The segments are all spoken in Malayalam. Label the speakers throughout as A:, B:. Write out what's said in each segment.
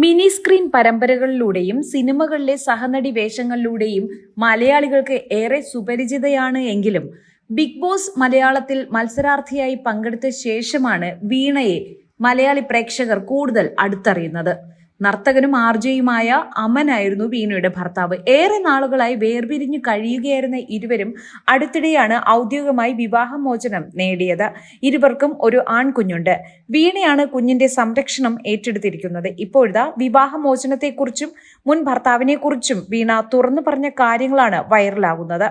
A: മിനി സ്ക്രീൻ പരമ്പരകളിലൂടെയും സിനിമകളിലെ സഹനടി വേഷങ്ങളിലൂടെയും മലയാളികൾക്ക് ഏറെ സുപരിചിതയാണ് എങ്കിലും ബിഗ് ബോസ് മലയാളത്തിൽ മത്സരാർത്ഥിയായി പങ്കെടുത്ത ശേഷമാണ് വീണയെ മലയാളി പ്രേക്ഷകർ കൂടുതൽ അടുത്തറിയുന്നത്. നർത്തകനും ആർജയുമായ അമനായിരുന്നു വീണയുടെ ഭർത്താവ്. ഏറെ നാളുകളായി വേർപിരിഞ്ഞു കഴിയുകയായിരുന്ന ഇരുവരും അടുത്തിടെയാണ് ഔദ്യോഗികമായി വിവാഹമോചനം നേടിയത്. ഇരുവർക്കും ഒരു ആൺകുഞ്ഞുണ്ട്. വീണയാണ് കുഞ്ഞിന്റെ സംരക്ഷണം ഏറ്റെടുത്തിരിക്കുന്നത്. ഇപ്പോഴത്തെ വിവാഹമോചനത്തെക്കുറിച്ചും മുൻ ഭർത്താവിനെക്കുറിച്ചും വീണ തുറന്നു പറഞ്ഞ കാര്യങ്ങളാണ് വൈറലാകുന്നത്.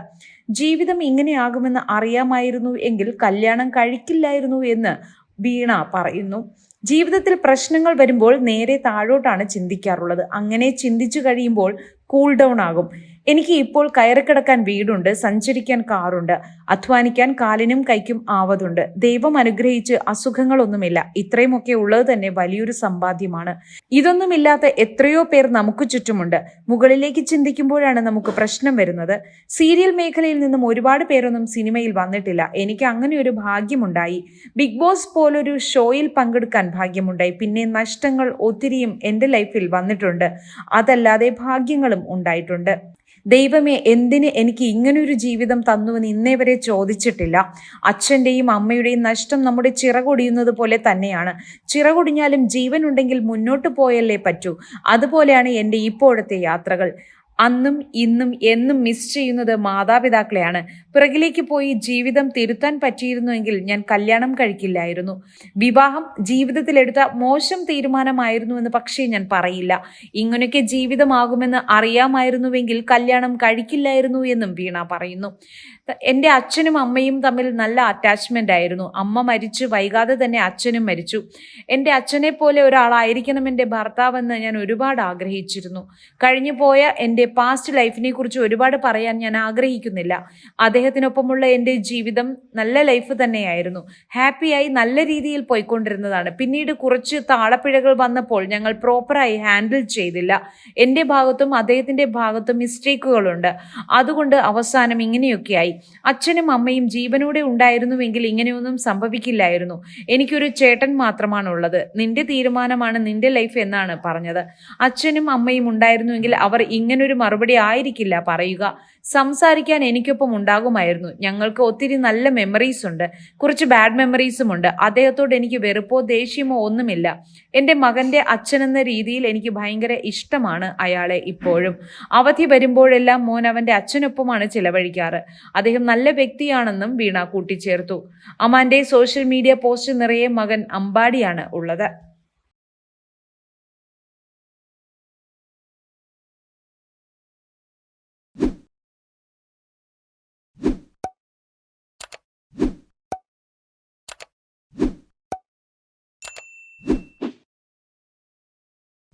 A: ജീവിതം ഇങ്ങനെയാകുമെന്ന് അറിയാമായിരുന്നു എങ്കിൽ കല്യാണം കഴിക്കില്ലായിരുന്നു എന്ന് വീണ പറയുന്നു. ജീവിതത്തിൽ പ്രശ്നങ്ങൾ വരുമ്പോൾ നേരെ താഴോട്ടാണ് ചിന്തിക്കാറുള്ളത്. അങ്ങനെ ചിന്തിച്ചു കഴിയുമ്പോൾ കൂൾ ഡൗൺ ആകും. എനിക്ക് ഇപ്പോൾ കയറിക്കിടക്കാൻ വീടുണ്ട് സഞ്ചരിക്കാൻ കാറുണ്ട് അധ്വാനിക്കാൻ കാലിനും കൈക്കും ആവതുണ്ട്. ദൈവം അനുഗ്രഹിച്ച് അസുഖങ്ങളൊന്നുമില്ല. ഇത്രയുമൊക്കെ ഉള്ളത് തന്നെ വലിയൊരു സമ്പാദ്യമാണ്. ഇതൊന്നുമില്ലാത്ത എത്രയോ പേർ നമുക്ക് ചുറ്റുമുണ്ട്. മുകളിലേക്ക് ചിന്തിക്കുമ്പോഴാണ് നമുക്ക് പ്രശ്നം വരുന്നത്. സീരിയൽ മേഖലയിൽ നിന്നും ഒരുപാട് പേരൊന്നും സിനിമയിൽ വന്നിട്ടില്ല. എനിക്ക് അങ്ങനെ ഒരു ഭാഗ്യമുണ്ടായി. ബിഗ് ബോസ് പോലൊരു ഷോയിൽ പങ്കെടുക്കാൻ ഭാഗ്യമുണ്ടായി. പിന്നെ നഷ്ടങ്ങൾ ഒത്തിരിയും എന്റെ ലൈഫിൽ വന്നിട്ടുണ്ട്. അതല്ലാതെ ഭാഗ്യങ്ങളും ഉണ്ടായിട്ടുണ്ട്. ദൈവമേ എന്തിന് എനിക്ക് ഇങ്ങനൊരു ജീവിതം തന്നുവെന്ന് ഇന്നേ വരെ ചോദിച്ചിട്ടില്ല. അച്ഛന്റെയും അമ്മയുടെയും നഷ്ടം നമ്മുടെ ചിറകൊടിയുന്നത് പോലെ തന്നെയാണ്. ചിറകൊടിഞ്ഞാലും ജീവനുണ്ടെങ്കിൽ മുന്നോട്ട് പോയല്ലേ പറ്റൂ. അതുപോലെയാണ് എന്റെ ഇപ്പോഴത്തെ യാത്രകൾ. അന്നും ഇന്നും എന്നും മിസ് ചെയ്യുന്നത് മാതാപിതാക്കളെയാണ്. പിറകിലേക്ക് പോയി ജീവിതം തിരുത്താൻ പറ്റിയിരുന്നുവെങ്കിൽ ഞാൻ കല്യാണം കഴിക്കില്ലായിരുന്നു. വിവാഹം ജീവിതത്തിലെടുത്ത മോശം തീരുമാനമായിരുന്നു എന്ന് പക്ഷേ ഞാൻ പറയില്ല. ഇങ്ങനെയൊക്കെ ജീവിതമാകുമെന്ന് അറിയാമായിരുന്നുവെങ്കിൽ കല്യാണം കഴിക്കില്ലായിരുന്നു എന്നും വീണ പറയുന്നു. എന്റെ അച്ഛനും അമ്മയും തമ്മിൽ നല്ല അറ്റാച്ച്മെന്റ് ആയിരുന്നു. അമ്മ മരിച്ചു വൈകാതെ തന്നെ അച്ഛനും മരിച്ചു. എന്റെ അച്ഛനെ പോലെ ഒരാളായിരിക്കണം എന്റെ ഭർത്താവെന്ന് ഞാൻ ഒരുപാട് ആഗ്രഹിച്ചിരുന്നു. കഴിഞ്ഞു പോയ എന്റെ പാസ്റ്റ് ലൈഫിനെ കുറിച്ച് ഒരുപാട് പറയാൻ ഞാൻ ആഗ്രഹിക്കുന്നില്ല. അദ്ദേഹത്തിനൊപ്പമുള്ള എന്റെ ജീവിതം നല്ല ലൈഫ് തന്നെയായിരുന്നു. ഹാപ്പിയായി നല്ല രീതിയിൽ പോയിക്കൊണ്ടിരുന്നതാണ്. പിന്നീട് കുറച്ച് താളപ്പിഴകൾ വന്നപ്പോൾ ഞങ്ങൾ പ്രോപ്പറായി ഹാൻഡിൽ ചെയ്തില്ല. എന്റെ ഭാഗത്തും അദ്ദേഹത്തിന്റെ ഭാഗത്തും മിസ്റ്റേക്കുകളുണ്ട് അതുകൊണ്ട് അവസാനം ഇങ്ങനെയൊക്കെയായി. അച്ഛനും അമ്മയും ജീവനോടെ ഉണ്ടായിരുന്നുവെങ്കിൽ ഇങ്ങനെയൊന്നും സംഭവിക്കില്ലായിരുന്നു. എനിക്കൊരു ചേട്ടൻ മാത്രമാണ് ഉള്ളത് നിന്റെ തീരുമാനമാണ് നിന്റെ ലൈഫ് എന്നാണ് പറഞ്ഞത്. അച്ഛനും അമ്മയും ഉണ്ടായിരുന്നുവെങ്കിൽ അവർ ഇങ്ങനൊരു മറുപടി ആയിരിക്കില്ല പറയുക. സംസാരിക്കാൻ എനിക്കൊപ്പം ഉണ്ടാകുമായിരുന്നു. ഞങ്ങൾക്ക് ഒത്തിരി നല്ല മെമ്മറീസ് ഉണ്ട്. കുറച്ച് ബാഡ് മെമ്മറീസും ഉണ്ട്. അദ്ദേഹത്തോട് എനിക്ക് വെറുപ്പോ ദേഷ്യമോ ഒന്നുമില്ല. എന്റെ മകന്റെ അച്ഛനെന്ന രീതിയിൽ എനിക്ക് ഭയങ്കര ഇഷ്ടമാണ് അയാളെ ഇപ്പോഴും. അവധി വരുമ്പോഴെല്ലാം മോൻ അവന്റെ അച്ഛനൊപ്പമാണ് ചിലവഴിക്കാറ്. അദ്ദേഹം നല്ല വ്യക്തിയാണെന്നും വീണ കൂട്ടിച്ചേർത്തു. അമാന്റെ സോഷ്യൽ മീഡിയ പോസ്റ്റ് നിറയെ മകൻ അമ്പാടിയാണ് ഉള്ളത്.